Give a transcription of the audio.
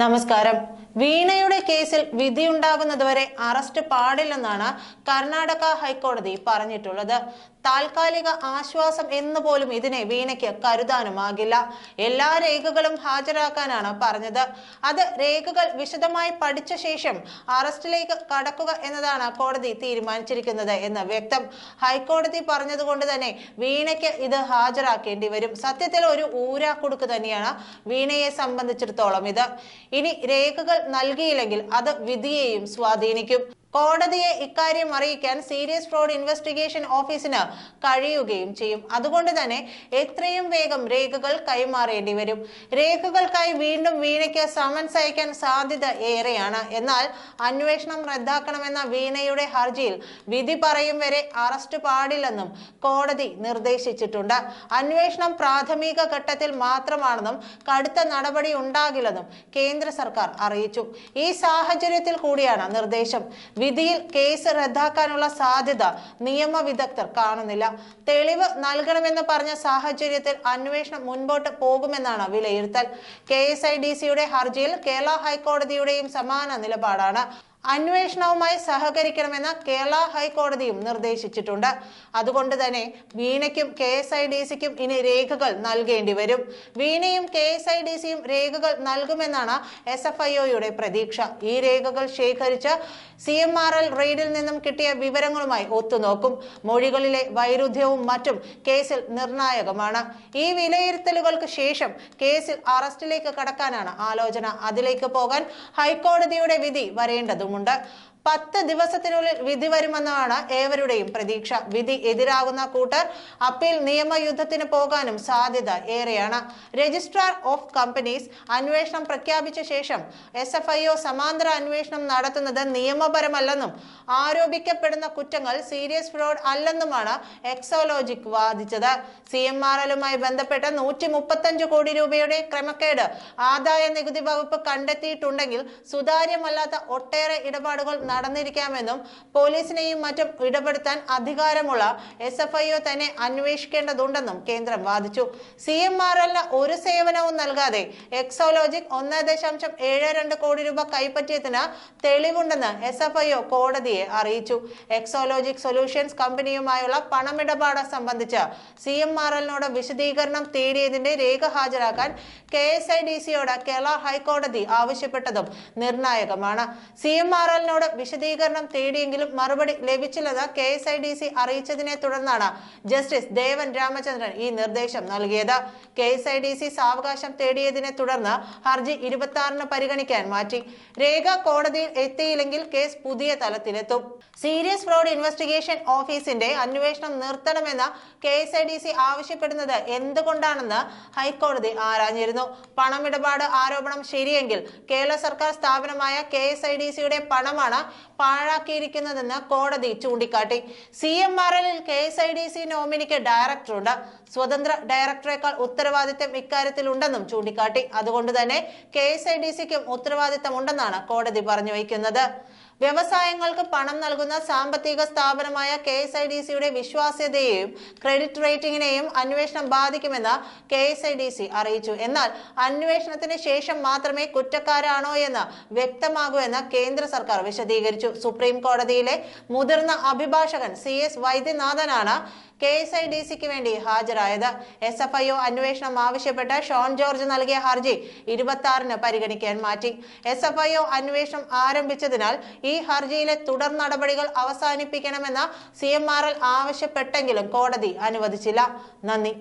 നമസ്കാരം. വീണയുടെ കേസിൽ വിധിയുണ്ടാകുന്നതുവരെ അറസ്റ്റ് പാടില്ലെന്നാണ് കർണാടക ഹൈക്കോടതി പറഞ്ഞിട്ടുള്ളത്. താൽക്കാലിക ആശ്വാസം എന്ന് പോലും ഇതിനെ വീണയ്ക്ക് കരുതാനുമാകില്ല. എല്ലാ രേഖകളും ഹാജരാക്കാനാണ് പറഞ്ഞത്. അത് രേഖകൾ വിശദമായി പഠിച്ച ശേഷം അറസ്റ്റിലേക്ക് കടക്കുക എന്നതാണ് കോടതി തീരുമാനിച്ചിരിക്കുന്നത് എന്ന് വ്യക്തം. ഹൈക്കോടതി പറഞ്ഞതുകൊണ്ട് തന്നെ വീണയ്ക്ക് ഇത് ഹാജരാക്കേണ്ടി വരും. സത്യത്തിൽ ഒരു ഊരാക്കുടുക്ക് തന്നെയാണ് വീണയെ സംബന്ധിച്ചിടത്തോളം ഇത്. ഇനി രേഖകൾ നൽകിയില്ലെങ്കിൽ അത് വിധിയെയും സ്വാധീനിക്കും. കോടതിയെ ഇക്കാര്യം അറിയിക്കാൻ സീരിയസ് ഫ്രോഡ് ഇൻവെസ്റ്റിഗേഷൻ ഓഫീസിന് കഴിയുകയും ചെയ്യും. അതുകൊണ്ട് തന്നെ എത്രയും വേഗം രേഖകൾ കൈമാറേണ്ടി വരും. രേഖകൾക്കായി വീണ്ടും വീണയ്ക്ക് സമൻസ് അയക്കാൻ സാധ്യത ഏറെയാണ്. എന്നാൽ അന്വേഷണം റദ്ദാക്കണമെന്ന വീണയുടെ ഹർജിയിൽ വിധി പറയും വരെ അറസ്റ്റ് പാടില്ലെന്നും കോടതി നിർദ്ദേശിച്ചിട്ടുണ്ട്. അന്വേഷണം പ്രാഥമിക ഘട്ടത്തിൽ മാത്രമാണെന്നും കടുത്ത നടപടി ഉണ്ടാകില്ലെന്നും കേന്ദ്ര സർക്കാർ അറിയിച്ചു. ഈ സാഹചര്യത്തിൽ കൂടിയാണ് നിർദ്ദേശം. വിധിയിൽ കേസ് റദ്ദാക്കാനുള്ള സാധ്യത നിയമ വിദഗ്ധർ കാണുന്നില്ല. തെളിവ് നൽകണമെന്ന് പറഞ്ഞ സാഹചര്യത്തിൽ അന്വേഷണം മുൻപോട്ട് പോകുമെന്നാണ് വിലയിരുത്തൽ. കെ എസ് ഐ ഡി സിയുടെ ഹർജിയിൽ കേരള ഹൈക്കോടതിയുടെയും സമാന നിലപാടാണ്. അന്വേഷണവുമായി സഹകരിക്കണമെന്ന് കേരള ഹൈക്കോടതിയും നിർദ്ദേശിച്ചിട്ടുണ്ട്. അതുകൊണ്ട് തന്നെ വീണയ്ക്കും കെ എസ് ഐ ഡി സിക്കും ഇനി രേഖകൾ നൽകേണ്ടി വരും. വീണയും കെ എസ് ഐ ഡി സിയും രേഖകൾ നൽകുമെന്നാണ് എസ് എഫ് ഐ ഒയുടെ പ്രതീക്ഷ. ഈ രേഖകൾ ശേഖരിച്ച് സി എം ആർ എൽ റെയ്ഡിൽ നിന്നും കിട്ടിയ വിവരങ്ങളുമായി ഒത്തുനോക്കും. മൊഴികളിലെ വൈരുദ്ധ്യവും മറ്റും കേസിൽ നിർണായകമാണ്. ഈ വിലയിരുത്തലുകൾക്ക് ശേഷം കേസിൽ അറസ്റ്റിലേക്ക് കടക്കാനാണ് ആലോചന. അതിലേക്ക് പോകാൻ ഹൈക്കോടതിയുടെ വിധി വരേണ്ടതുമുണ്ട് പത്ത് ദിവസത്തിനുള്ളിൽ വിധി വരുമെന്നാണ് ഏവരുടെയും പ്രതീക്ഷ. വിധി എതിരാകുന്ന കൂട്ടർ അപ്പീൽ നിയമയുദ്ധത്തിന് പോകാനും സാധ്യത ഏറെയാണ്. രജിസ്ട്രാർ ഓഫ് കമ്പനീസ് അന്വേഷണം പ്രഖ്യാപിച്ച ശേഷം എസ് എഫ് ഐ ഒ സമാന്തര അന്വേഷണം നടത്തുന്നത് നിയമപരമല്ലെന്നും ആരോപിക്കപ്പെടുന്ന കുറ്റങ്ങൾ സീരിയസ് ഫ്രോഡ് അല്ലെന്നുമാണ് എക്സോലോജിക് വാദിച്ചത്. സി എം ആർ എല്ലുമായി ബന്ധപ്പെട്ട് നൂറ്റി മുപ്പത്തഞ്ച് കോടി രൂപയുടെ ക്രമക്കേട് ആദായ നികുതി വകുപ്പ് കണ്ടെത്തിയിട്ടുണ്ടെങ്കിൽ സുതാര്യമല്ലാത്ത ഒട്ടേറെ ഇടപാടുകൾ നടന്നിരിക്കാമെന്നും പോലീസിനെയും മറ്റും ഇടപെടുത്താൻ അധികാരമുള്ള എസ് എഫ് ഐ ഒ തന്നെ അന്വേഷിക്കേണ്ടതുണ്ടെന്നും കേന്ദ്രം വാദിച്ചു. സി എം ആർ എല്ലിന് ഒരു സേവനവും നൽകാതെ എക്സോലോജിക് ഒന്ന് ദശാംശം ഏഴ് രണ്ട് കോടി രൂപ കൈപ്പറ്റിയതിന് തെളിവുണ്ടെന്ന് എസ് എഫ് ഐ ഒ കോടതിയെ അറിയിച്ചു. എക്സോലോജിക് സൊല്യൂഷൻസ് കമ്പനിയുമായുള്ള പണമിടപാട് സംബന്ധിച്ച് സി എം ആർ എല്ലിനോട് വിശദീകരണം തേടിയതിന്റെ രേഖ ഹാജരാക്കാൻ കെ എസ് ഐ ഡി സിയോട് കേരള ഹൈക്കോടതി ആവശ്യപ്പെട്ടതും നിർണായകമാണ്. സി എം ആർ എല്ലിനോട് വിശദീകരണം തേടിയെങ്കിലും മറുപടി ലഭിച്ചില്ലെന്ന് K S I D C അറിയിച്ചതിനെ തുടർന്നാണ് ജസ്റ്റിസ് ദേവൻ രാമചന്ദ്രൻ ഈ നിർദ്ദേശം നൽകിയത്. K S I D C സാവകാശം തേടിയതിനെ തുടർന്ന് ഹർജി ഇരുപത്തി ആറിന് പരിഗണിക്കാൻ മാറ്റി. രേഖ കോടതിയിൽ എത്തിയില്ലെങ്കിൽ കേസ് പുതിയ തലത്തിലെത്തും. സീരിയസ് ഫ്രോഡ് ഇൻവെസ്റ്റിഗേഷൻ ഓഫീസിന്റെ അന്വേഷണം നിർത്തണമെന്ന് K S I D C ആവശ്യപ്പെടുന്നത് എന്തുകൊണ്ടാണെന്ന് ഹൈക്കോടതി ആരാഞ്ഞിരുന്നു. പണമിടപാട് ആരോപണം ശരിയെങ്കിൽ കേരള സർക്കാർ സ്ഥാപനമായ കെ എസ് ഐ ഡി സിയുടെ പണമാണ് പാഴാക്കിയിരിക്കുന്നതെന്ന് കോടതി ചൂണ്ടിക്കാട്ടി. സി എം ആർ എല്ലിൽ K S I D C നോമിനിക്ക് ഡയറക്ടറുണ്ട് സ്വതന്ത്ര ഡയറക്ടറേക്കാൾ ഉത്തരവാദിത്തം ഇക്കാര്യത്തിൽ ഉണ്ടെന്നും ചൂണ്ടിക്കാട്ടി. അതുകൊണ്ട് തന്നെ കെ എസ് ഐ ഡി സിക്കും ഉത്തരവാദിത്തമുണ്ടെന്നാണ് കോടതി പറഞ്ഞു വയ്ക്കുന്നത്. വ്യവസായങ്ങൾക്ക് പണം നൽകുന്ന സാമ്പത്തിക സ്ഥാപനമായ കെ എസ് ഐ ഡി സിയുടെ വിശ്വാസ്യതയെയും ക്രെഡിറ്റ് റേറ്റിംഗിനെയും അന്വേഷണം ബാധിക്കുമെന്ന് K S I D C അറിയിച്ചു. എന്നാൽ അന്വേഷണത്തിന് ശേഷം മാത്രമേ കുറ്റക്കാരാണോ എന്ന് വ്യക്തമാകൂ എന്ന് കേന്ദ്ര സർക്കാർ വിശദീകരിച്ചു. സുപ്രീം കോടതിയിലെ മുതിർന്ന അഭിഭാഷകൻ സി എസ് വൈദ്യനാഥനാണ് കെ എസ് ഐ ഡി സിക്ക് വേണ്ടി ഹാജരായത്. എസ് എഫ് ഐ ഒ അന്വേഷണം ആവശ്യപ്പെട്ട് ഷോൺ ജോർജ് നൽകിയ ഹർജി ഇരുപത്തി ആറിന് പരിഗണിക്കാൻ മാറ്റി. എസ് എഫ് ഐ ഒ അന്വേഷണം ആരംഭിച്ചതിനാൽ ഈ ഹർജിയിലെ തുടർ നടപടികൾ അവസാനിപ്പിക്കണമെന്ന് സി എം ആർ എൽ ആവശ്യപ്പെട്ടെങ്കിലും കോടതി അനുവദിച്ചില്ല. നന്ദി.